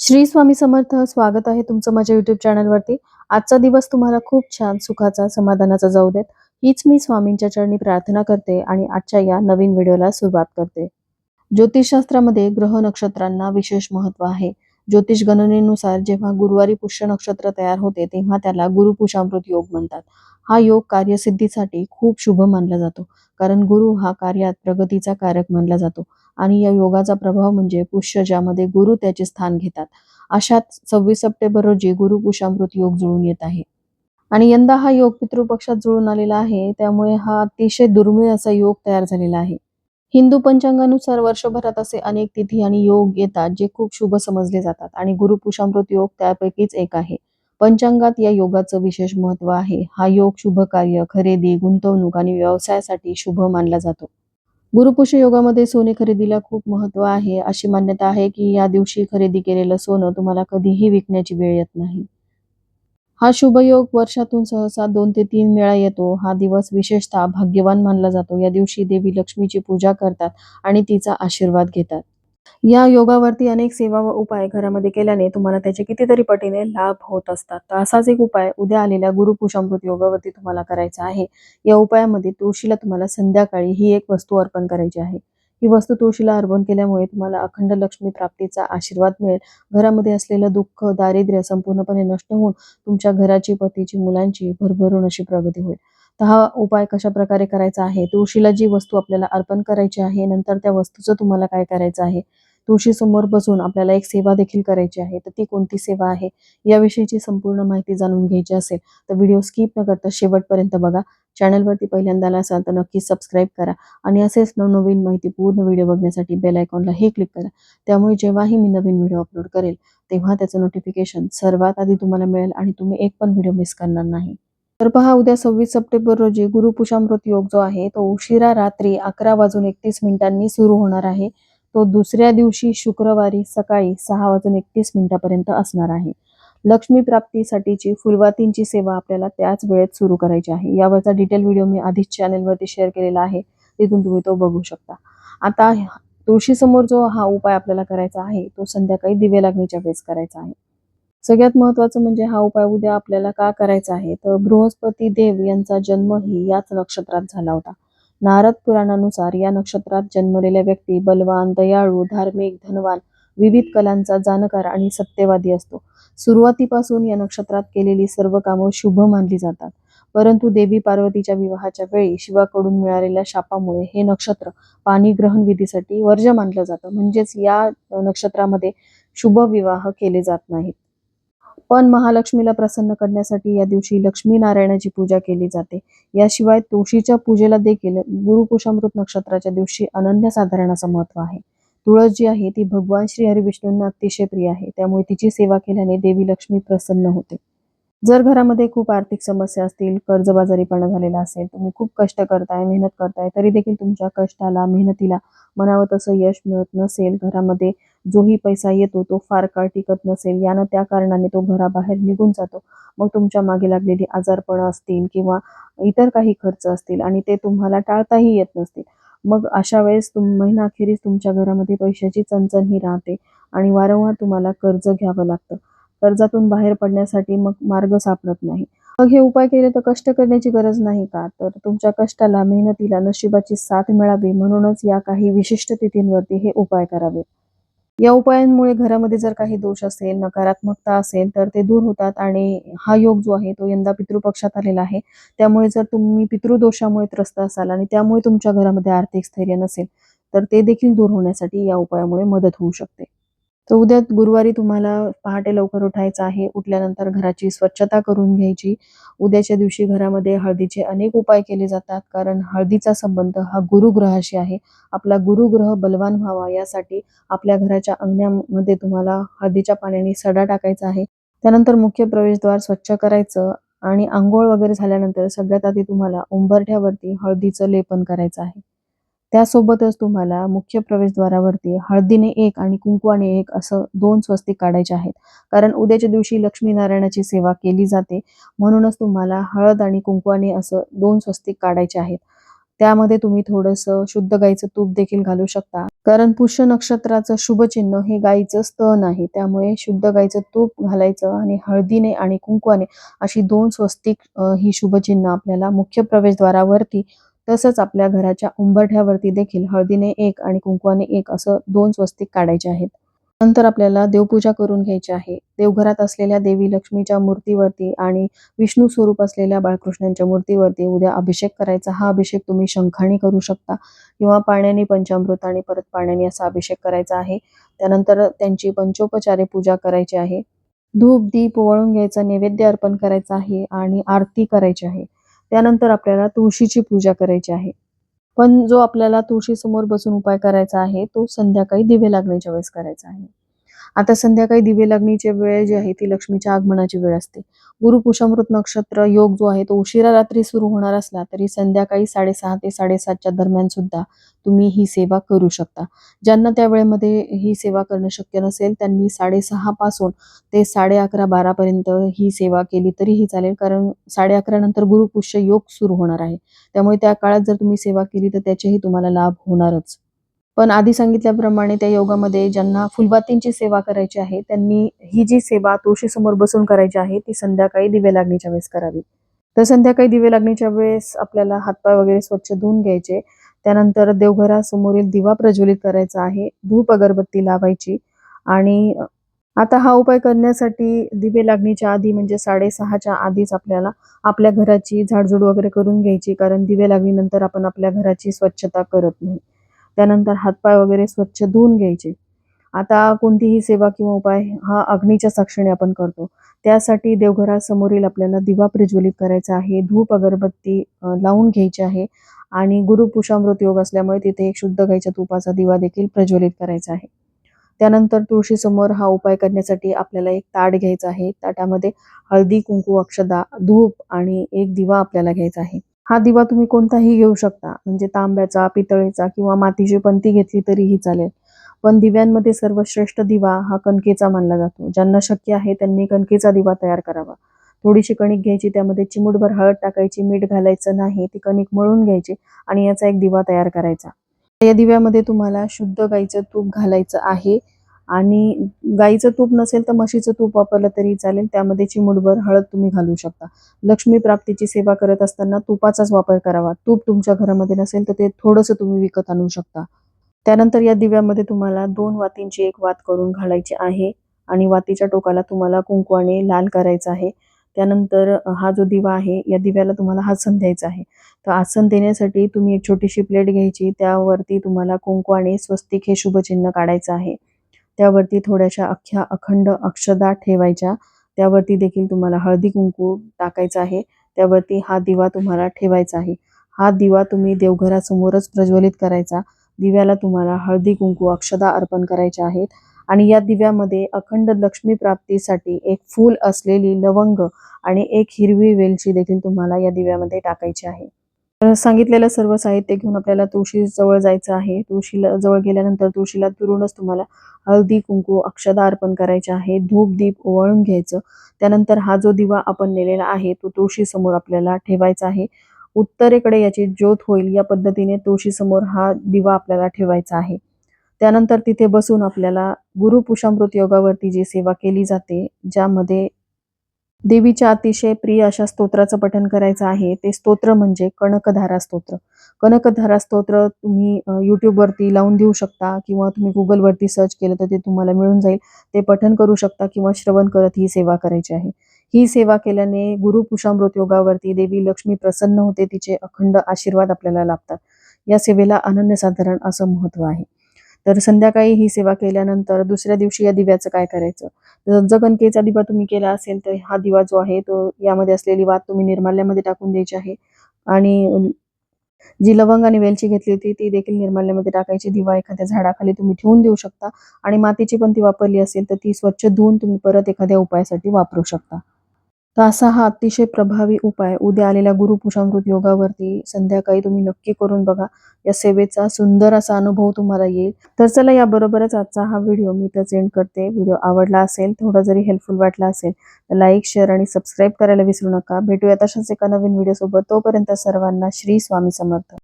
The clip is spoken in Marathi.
श्री स्वामी समर्थ स्वागत आहे तुमचं माझ्या युट्यूब चॅनलवरती आजचा दिवस तुम्हाला खूप छान सुखाचा समाधानाचा जाऊ देत. हीच मी स्वामींच्या चरणी प्रार्थना करते आणि आजच्या या नवीन व्हिडिओला सुरुवात करते. ज्योतिषशास्त्रामध्ये ग्रह नक्षत्रांना विशेष महत्त्व आहे. ज्योतिष गणनेनुसार जेव्हा गुरुवारी पुष्य नक्षत्र तयार होते तेव्हा त्याला गुरुपुषामृत योग म्हणतात. हा योग कार्यसिद्धीसाठी खूप शुभ मानला जातो कारण गुरु हा कार्यात प्रगतीचा कारक मानला जातो. आणि या योगाचा प्रभाव म्हणजे पुष्य ज्यामध्ये गुरु त्याचे स्थान घेतात. अशात सव्वीस सप्टेंबर रोजी गुरु कुशामृत योग जुळून येत आहे. आणि यंदा हा योग पितृपक्षात जुळून आलेला आहे त्यामुळे हा अतिशय दुर्मिळ असा योग तयार झालेला आहे. हिंदू पंचांगानुसार वर्षभरात असे अनेक तिथी आणि योग येतात जे खूप शुभ समजले जातात आणि गुरु पुषामृत योग त्यापैकीच एक आहे. पंचांगात या योगाचं विशेष महत्त्व आहे. हा योग शुभ कार्य खरेदी गुंतवणूक आणि व्यवसायासाठी शुभ मानला जातो. गुरुपुष्य योगामध्ये सोने खरेदीला खूप महत्त्व आहे. अशी मान्यता आहे की या दिवशी खरेदी केलेलं सोनं तुम्हाला कधीही विकण्याची वेळ येत नाही. हा शुभ योग वर्षातून सहसा दोन ते तीन वेळा येतो. हा दिवस विशेषतः भाग्यवान मानला जातो. या दिवशी देवी लक्ष्मीची पूजा करतात आणि तिचा आशीर्वाद घेतात. या योगावरती अनेक सेवा व उपाय घरामध्ये केल्याने तुम्हाला त्याचे कितीतरी पटीने लाभ होत असतात. तर असाच एक उपाय उद्या आलेल्या गुरुपुषामृत योगावरती तुम्हाला करायचा आहे. या उपायामध्ये तुळशीला तुम्हाला संध्याकाळी ही एक वस्तू अर्पण करायची आहे. ही वस्तू तुळशीला अर्पण केल्यामुळे तुम्हाला अखंड लक्ष्मी प्राप्तीचा आशीर्वाद मिळेल. घरामध्ये असलेलं दुःख दारिद्र्य संपूर्णपणे नष्ट होऊन तुमच्या घराची पतीची मुलांची भरभरून अशी प्रगती होईल. तर हा उपाय कशा प्रकारे करायचा आहे? तुळशीला जी वस्तू आपल्याला अर्पण करायची आहे नंतर त्या वस्तूचं तुम्हाला काय करायचं आहे? तुळशी समोर बसून आपल्याला एक सेवा देखील करायची आहे. तर ती कोणती सेवा आहे? याविषयीची संपूर्ण माहिती जाणून घ्यायची असेल तर व्हिडिओ स्किप न करता शेवटपर्यंत बघा. चॅनलवरती पहिल्यांदाला असाल तर नक्की सबस्क्राईब करा आणि असेच नवनवीन माहिती पूर्ण व्हिडिओ बघण्यासाठी बेल आयकॉनला हे क्लिक करा. त्यामुळे जेव्हाही मी नवीन व्हिडिओ अपलोड करेल तेव्हा त्याचं नोटिफिकेशन सर्वात आधी तुम्हाला मिळेल आणि तुम्ही एक पण व्हिडिओ मिस करणार नाही. तर पहा उद्या सव्वीस सप्टेंबर रोजी गुरुपुषामृत योग जो आहे तो उशिरा रात्री अकरा वाजून एकतीस मिनिटांनी सुरू होणार आहे. तो दुसऱ्या दिवशी शुक्रवारी सकाळी सहा वाजून एकतीस मिनिटापर्यंत असणार आहे. लक्ष्मी प्राप्तीसाठीची फुलवातींची सेवा आपल्याला त्याच वेळेत सुरू करायची आहे. यावरचा डिटेल व्हिडिओ मी आधीच चॅनेलवरती शेअर केलेला आहे तिथून तुम्ही तो बघू शकता. आता तुळशीसमोर जो हा उपाय आपल्याला करायचा आहे तो संध्याकाळी दिवे लागण्याच्या वेळेस करायचा आहे. सगळ्यात महत्वाचं म्हणजे हा उपाय उद्या आपल्याला का करायचा आहे? तर बृहस्पती देव यांचा जन्मही याच नक्षत्रात झाला होता. नारद पुराणानुसार या नक्षत्रात जन्मलेल्या व्यक्ती बलवान दयाळू धार्मिक धनवान विविध कलांचा जाणकार आणि सत्यवादी असतो. सुरुवातीपासून या नक्षत्रात केलेली सर्व कामं शुभ मानली जातात. परंतु देवी पार्वतीच्या विवाहाच्या वेळी शिवाकडून मिळालेल्या शापामुळे हे नक्षत्र पाणी ग्रहण विधीसाठी वर्ज मानलं जातं. म्हणजेच या नक्षत्रामध्ये शुभ विवाह केले जात नाहीत. पण महालक्ष्मीला प्रसन्न करण्यासाठी या दिवशी लक्ष्मी नारायणाची पूजा केली जाते. याशिवाय तुळशीच्या पूजेला देखील गुरुकुशामृत नक्षत्राच्या दिवशी अनन्यसाधारण असं महत्त्व आहे. तुळस जी आहे ती भगवान श्री हरिविष्णूंना अतिशय प्रिय आहे. त्यामुळे तिची सेवा केल्याने देवी लक्ष्मी प्रसन्न होते. जर घरामध्ये खूप आर्थिक समस्या असतील कर्जबाजारीपणा झालेला असेल तुम्ही खूप कष्ट करताय मेहनत करताय तरी देखील तुमच्या कष्टाला मेहनतीला म्हणावं तसं यश मिळत नसेल घरामध्ये. जोही पैसा येतो तो फार काळ टिकत नसेल यानं त्या कारणाने तो घराबाहेर निघून जातो. मग तुमच्या मागे लागलेली आजारपणं असतील किंवा इतर काही खर्च असतील आणि ते तुम्हाला टाळताही येत नसतील. मग अशा वेळेस तुम महिना अखेरीस तुमच्या घरामध्ये पैशाची चणचण ही राहते आणि वारंवार तुम्हाला कर्ज घ्यावं लागतं. कर्जातून बाहेर पडण्यासाठी मग मार्ग सापडत नाही. मग हे उपाय केले तर कष्ट करण्याची गरज नाही का? तर तुमच्या कष्टाला मेहनतीला नशिबाची साथ मिळावी म्हणूनच या काही विशिष्ट तिथींवरती हे उपाय करावे या उपायांमुळे घरामध्ये जर काही दोष असेल नकारात्मकता असेल तर ते दूर होतात आणि हा योग जो आहे तो यंदा पितृपक्षात आलेला आहे. त्यामुळे जर तुम्ही पितृदोषामुळे त्रस्त असाल आणि त्यामुळे तुमच्या घरामध्ये आर्थिक स्थैर्य नसेल तर ते देखील दूर होण्यासाठी या उपायामुळे मदत होऊ शकते. तर उद्या गुरुवारी तुम्हाला पहाटे लवकर उठायचं आहे. उठल्यानंतर घराची स्वच्छता करून घ्यायची. उद्याच्या दिवशी घरामध्ये हळदीचे अनेक उपाय केले जातात कारण हळदीचा संबंध हा गुरुग्रहाशी आहे. आपला गुरुग्रह बलवान व्हावा यासाठी आपल्या घराच्या अंगण्यामध्ये तुम्हाला हळदीच्या पाण्याने सडा टाकायचा आहे. त्यानंतर मुख्य प्रवेशद्वार स्वच्छ करायचं आणि आंघोळ वगैरे झाल्यानंतर सगळ्यात आधी तुम्हाला उंबरठ्यावरती हळदीचं लेपन करायचं आहे. त्यासोबतच तुम्हाला मुख्य प्रवेशद्वारावरती हळदीने एक आणि कुंकवाने एक असं दोन स्वस्तिक काढायचे आहेत. कारण उद्याच्या दिवशी लक्ष्मीनारायणाची सेवा केली जाते. म्हणूनच तुम्हाला हळद आणि कुंकवाने असं दोन स्वस्तिक काढायचे आहेत. त्यामध्ये तुम्ही थोडंसं शुद्ध गाईचं तूप देखील घालू शकता. कारण पुष्य नक्षत्राचं शुभचिन्ह हे गाईचं स्तन आहे. त्यामुळे शुद्ध गाईचं तूप घालायचं आणि हळदीने आणि कुंकवाने अशी दोन स्वस्तिक ही शुभचिन्ह आपल्याला मुख्य प्रवेशद्वारावरती तसंच आपल्या घराच्या उंबरठ्यावरती देखील हळदीने एक आणि कुंकवाने एक असं दोन स्वस्तिक काढायचे आहेत. नंतर आपल्याला देवपूजा करून घ्यायची आहे. देवघरात असलेल्या देवी लक्ष्मीच्या मूर्तीवरती आणि विष्णू स्वरूप असलेल्या बाळकृष्णांच्या मूर्तीवरती उद्या अभिषेक करायचा. हा अभिषेक तुम्ही शंखाने करू शकता किंवा पाण्याने पंचामृत आणि परत पाण्याने असा अभिषेक करायचा आहे. त्यानंतर त्यांची पंचोपचारे पूजा करायची आहे. धूप दीप वळून घ्यायचा नैवेद्य अर्पण करायचा आहे आणि आरती करायची आहे. त्यानंतर आपल्याला तुळशीची पूजा करायची आहे. पण जो आपल्याला तुळशी समोर बसून उपाय करायचा आहे तो संध्याकाळी दिवे लागण्याच्या वेळेस करायचा आहे. आता संध्याकाळी दिवे लागणीची वेळ जी आहे ती लक्ष्मीच्या आगमनाची वेळ असते. गुरुपुषामृत नक्षत्र योग जो आहे तो उशिरा रात्री सुरू होणार असला तरी संध्याकाळी साडेसहा ते साडेसातच्या दरम्यान सुद्धा तुम्ही ही सेवा करू शकता. ज्यांना त्या वेळेमध्ये ही सेवा करणं शक्य नसेल त्यांनी साडेसहा पासून ते साडे अकरा बारापर्यंत ही सेवा केली तरीही चालेल कारण साडे अकरा नंतर गुरुपुष्य योग सुरू होणार आहे. त्यामुळे त्या काळात जर तुम्ही सेवा केली तर त्याचेही तुम्हाला लाभ होणारच. पण आधी सांगितल्याप्रमाणे त्या योगामध्ये ज्यांना फुलबातींची सेवा करायची आहे त्यांनी ही जी सेवा तुळशी समोर बसून करायची आहे ती संध्याकाळी दिवे लागणीच्या वेळेस करावी. तर संध्याकाळी दिवे लागणीच्या वेळेस आपल्याला हातपाय वगैरे स्वच्छ धुवून घ्यायचे. त्यानंतर देवघरासमोरील दिवा प्रज्वलित करायचा आहे धूप अगरबत्ती लावायची. आणि आता हा उपाय करण्यासाठी दिवे लागणीच्या आधी म्हणजे साडेसहाच्या आधीच आपल्याला आपल्या घराची झाडझूड वगैरे करून घ्यायची कारण दिवे लागणीनंतर आपण आपल्या घराची स्वच्छता करत नाही. त्यानंतर हातपाय वगैरे स्वच्छ धुवून घ्यायचे. आता कोणतीही सेवा किंवा उपाय हा अग्नीच्या साक्षीने आपण करतो. त्यासाठी देवघरासमोरील आपल्याला दिवा प्रज्वलित करायचा आहे. धूप अगरबत्ती लावून घ्यायची आहे. आणि गुरुपुषामृत योग असल्यामुळे तिथे एक शुद्ध गाईच्या तुपाचा दिवा देखील प्रज्वलित करायचा आहे. त्यानंतर तुळशीसमोर हा उपाय करण्यासाठी आपल्याला एक ताट घ्यायचा आहे. ताटामध्ये हळदी कुंकू अक्षदा धूप आणि एक दिवा आपल्याला घ्यायचा आहे. हा दिवा तुम्ही कोणताही घेऊ शकता. म्हणजे तांब्याचा पितळेचा किंवा मातीची पंती घेतली तरीही चालेल. पण दिव्यांमध्ये सर्वश्रेष्ठ दिवा हा कणकेचा मानला जातो. ज्यांना शक्य आहे त्यांनी कणकेचा दिवा तयार करावा. थोडीशी कणिक घ्यायची त्यामध्ये चिमूटभर हळद टाकायची मीठ घालायचं नाही ती कणिक मळून घ्यायची आणि याचा एक दिवा तयार करायचा. या दिव्यामध्ये तुम्हाला शुद्ध गाईचं तूप घालायचं आहे. आणि गाईचं तूप नसेल तर म्हशीचं तूप वापरलं तरी चालेल. त्यामध्ये चिमुडभर हळद तुम्ही घालू शकता. लक्ष्मी प्राप्तीची सेवा करत असताना तुपाचाच वापर करावा. तूप तुमच्या घरामध्ये नसेल तर ते थोडंसं तुम्ही विकत आणू शकता. त्यानंतर या दिव्यामध्ये तुम्हाला दोन वातींची एक वात करून घालायची आहे आणि वातीच्या टोकाला तुम्हाला कुंकवाने लाल करायचं आहे. त्यानंतर हा जो दिवा आहे या दिव्याला तुम्हाला आसन द्यायचा आहे. तर आसन देण्यासाठी तुम्ही एक छोटीशी प्लेट घ्यायची. त्यावरती तुम्हाला कुंकवाने स्वस्तिक हे शुभचिन्ह काढायचं आहे. त्यावरती थोड्याशा अख्ख्या अखंड अक्षदा ठेवायच्या. त्यावरती देखील तुम्हाला हळदी कुंकू टाकायचं आहे. त्यावरती हा दिवा तुम्हाला ठेवायचा आहे. हा दिवा तुम्ही देवघरासमोरच प्रज्वलित करायचा. दिव्याला तुम्हाला हळदी कुंकू अक्षदा अर्पण करायच्या आहेत. आणि या दिव्यामध्ये अखंड लक्ष्मी प्राप्तीसाठी एक फूल असलेली लवंग आणि एक हिरवी वेलची देखील तुम्हाला या दिव्यामध्ये टाकायची आहे. सांगितलेलं सर्व साहित्य घेऊन आपल्याला तुळशी जवळ जायचं आहे. तुळशीला जवळ गेल्यानंतर तुळशीला तुरूनच तुम्हाला हळदी कुंकू अक्षदा अर्पण करायचे आहे. धूप दीप ओवाळून घ्यायचं. त्यानंतर हा जो दिवा आपण नेलेला आहे तो तुळशी समोर आपल्याला ठेवायचा आहे. उत्तरेकडे याची ज्योत होईल या पद्धतीने तुळशी समोर हा दिवा आपल्याला ठेवायचा आहे. त्यानंतर तिथे बसून आपल्याला गुरु पुषामृत योगावरती जी सेवा केली जाते ज्यामध्ये देवीच्या अतिशय प्रिय अशा स्तोत्राचं पठण करायचं आहे. ते स्तोत्र म्हणजे कणकधारा स्तोत्र. कणकधारा स्तोत्र तुम्ही यूट्यूबवरती लावून देऊ शकता किंवा तुम्ही गुगलवरती सर्च केलं तर ते तुम्हाला मिळून जाईल. ते पठण करू शकता किंवा श्रवण करत ही सेवा करायची आहे. ही सेवा केल्याने गुरु गुरुपुषामृत योगावरती देवी लक्ष्मी प्रसन्न होते तिचे अखंड आशीर्वाद आपल्याला लाभतात. या सेवेला अनन्यसाधारण असं महत्त्व आहे. तर संध्याकाळी ही सेवा केल्यानंतर दुसऱ्या दिवशी या दिव्याचं काय करायचं? तर जर दिवा तुम्ही केला असेल तर हा दिवा जो आहे तो यामध्ये असलेली वात तुम्ही निर्माल्यामध्ये टाकून द्यायची आहे. आणि जी लवंग आणि वेलची घेतली होती ती देखील निर्माल्यामध्ये टाकायची. दिवा एखाद्या झाडाखाली तुम्ही ठेवून देऊ शकता. आणि मातीची पण ती वापरली असेल तर ती स्वच्छ धुवून तुम्ही परत एखाद्या उपायासाठी वापरू शकता. तर असा हा अतिशय प्रभावी उपाय. उद्या आलेल्या गुरुपुषामृत योगावरती संध्याकाळी तुम्ही नक्की करून बघा. या सेवेचा सुंदर असा अनुभव तुम्हाला येईल. तर चला याबरोबरच आजचा हा व्हिडिओ मी इथंच एंड करते. व्हिडिओ आवडला असेल थोडा जरी हेल्पफुल वाटला असेल तर लाईक शेअर आणि सबस्क्राईब करायला विसरू नका. भेटूया तशाच एका नवीन व्हिडिओ सोबत. तोपर्यंत सर्वांना श्री स्वामी समर्थ.